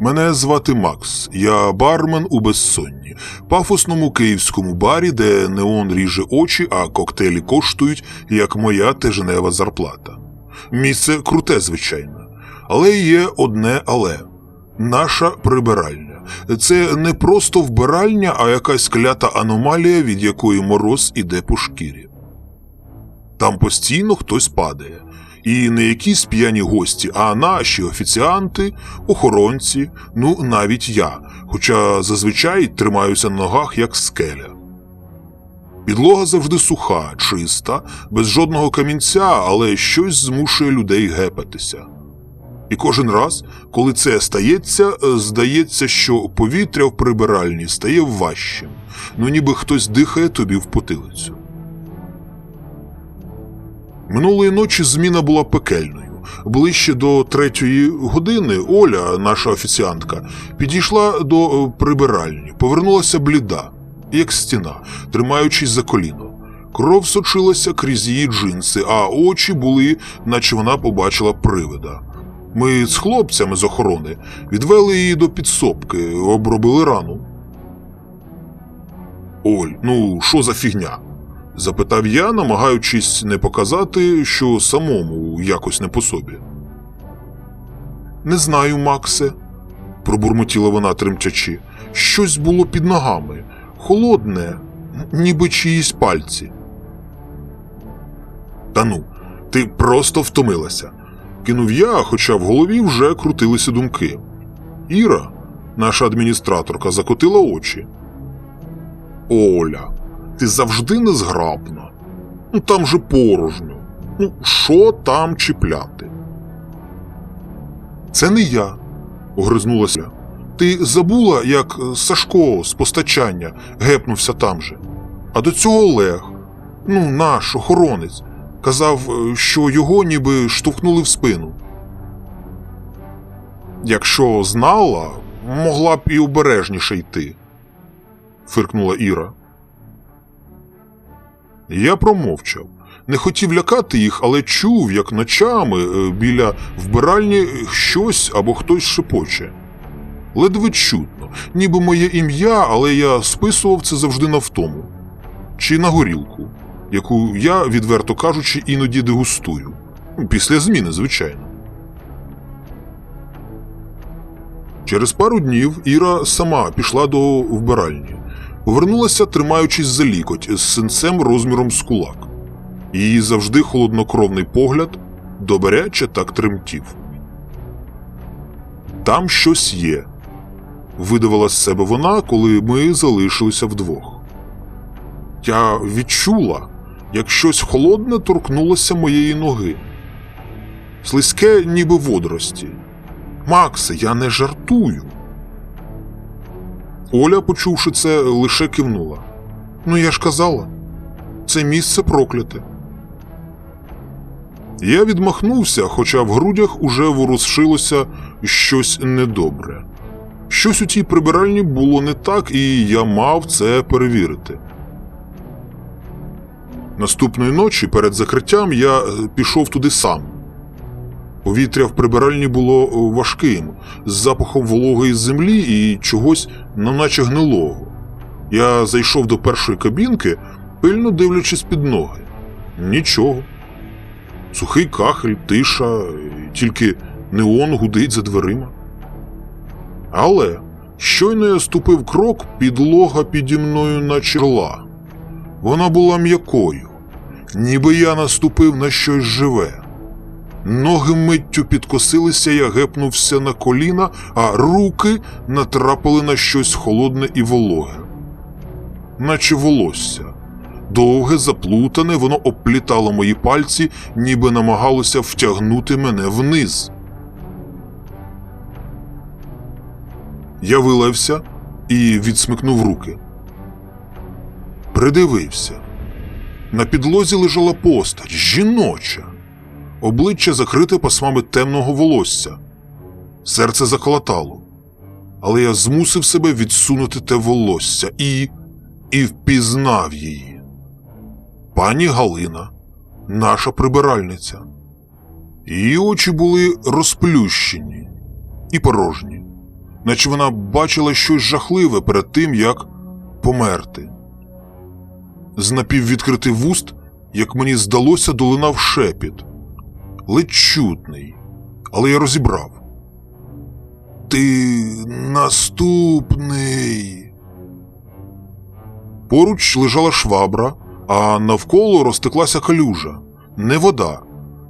Мене звати Макс, я бармен у безсонні, пафосному київському барі, де неон ріже очі, а коктейлі коштують, як моя тижнева зарплата. Місце круте, звичайно, але є одне але наша прибиральня. Це не просто вбиральня, а якась клята аномалія, від якої мороз іде по шкірі. Там постійно хтось падає. І не якісь п'яні гості, а наші офіціанти, охоронці, ну навіть я, хоча зазвичай тримаюся на ногах як скеля. Підлога завжди суха, чиста, без жодного камінця, але щось змушує людей гепатися. І кожен раз, коли це стається, е, здається, що повітря в прибиральні стає важчим, ну ніби хтось дихає тобі в потилицю. Минулої ночі зміна була пекельною. Ближче до третьої години Оля, наша офіціантка, підійшла до е, прибиральні, повернулася бліда, як стіна, тримаючись за коліно. Кров сочилася крізь її джинси, а очі були, наче вона побачила привида. Ми з хлопцями з охорони відвели її до підсобки, обробили рану. Оль, ну що за фігня? Запитав я, намагаючись не показати, що самому якось не по собі. Не знаю, Максе, пробурмотіла вона тремтячи. Щось було під ногами, холодне, ніби чиїсь пальці. Та ну, ти просто втомилася. Кинув я, хоча в голові вже крутилися думки. Іра, наша адміністраторка, закотила очі. Оля, ти завжди незграбна. Ну там же порожньо. Ну, що там чіпляти? Це не я, огризнулася. Ти забула, як Сашко з постачання гепнувся там же. А до цього Олег, ну, наш охоронець, казав, що його ніби штовхнули в спину. Якщо знала, могла б і обережніше йти, фиркнула Іра. Я промовчав. Не хотів лякати їх, але чув, як ночами е, біля вбиральні щось або хтось шепоче. Ледве чутно, ніби моє ім'я, але я списував це завжди на втому. Чи на горілку, яку я, відверто кажучи, іноді дегустую. Після зміни, звичайно. Через пару днів Іра сама пішла до вбиральні. Повернулася, тримаючись за лікоть з синцем розміром з кулак. Її завжди холоднокровний погляд добряче так тремтів. Там щось є, видавала з себе вона, коли ми залишилися вдвох. Я відчула, як щось холодне торкнулося моєї ноги. Слизьке, ніби водорості. Максе, я не жартую. Оля, почувши це, лише кивнула. Ну, я ж казала, це місце прокляте. Я відмахнувся, хоча в грудях уже ворушилося щось недобре. Щось у тій прибиральні було не так, і я мав це перевірити. Наступної ночі перед закриттям я е, пішов туди сам. Повітря в прибиральні було е, важким, з запахом вологої землі і чогось, наче гнилого. Я зайшов до першої кабінки, пильно дивлячись під ноги. Нічого. Сухий кахель, тиша, тільки неон гудить за дверима. Але щойно я ступив крок, підлога піді мною начерла. Вона була м'якою, ніби я наступив на щось живе. Ноги миттю підкосилися, я гепнувся на коліна, а руки натрапили на щось холодне і вологе, наче волосся. Довге, заплутане, воно оплітало мої пальці, ніби намагалося втягнути мене вниз. Я вилився і відсмикнув руки. Придивився. На підлозі лежала постать жіноча обличчя закрите пасмами темного волосся. Серце заколотало. Але я змусив себе відсунути те волосся і. і впізнав її. Пані Галина, наша прибиральниця. Її очі були розплющені і порожні. наче вона бачила щось жахливе перед тим, як померти. З напіввідкритих вуст, як мені здалося, долинав шепіт. Ледь чутний, але я розібрав. Ти наступний. Поруч лежала швабра, а навколо розтеклася калюжа. Не вода,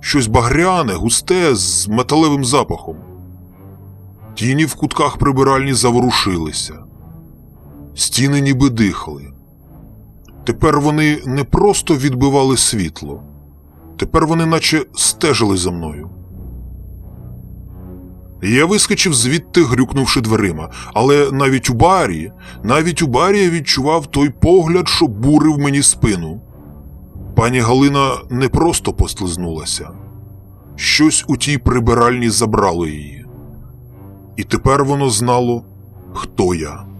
щось багряне, густе, з металевим запахом. Тіні в кутках прибиральні заворушилися. Стіни ніби дихали. Тепер вони не просто відбивали світло, тепер вони наче стежили за мною. Я вискочив звідти, грюкнувши дверима, але навіть у барі, навіть у барі я відчував той погляд, що бурив мені спину. Пані Галина не просто послизнулася, щось у тій прибиральні забрало її. І тепер воно знало, хто я.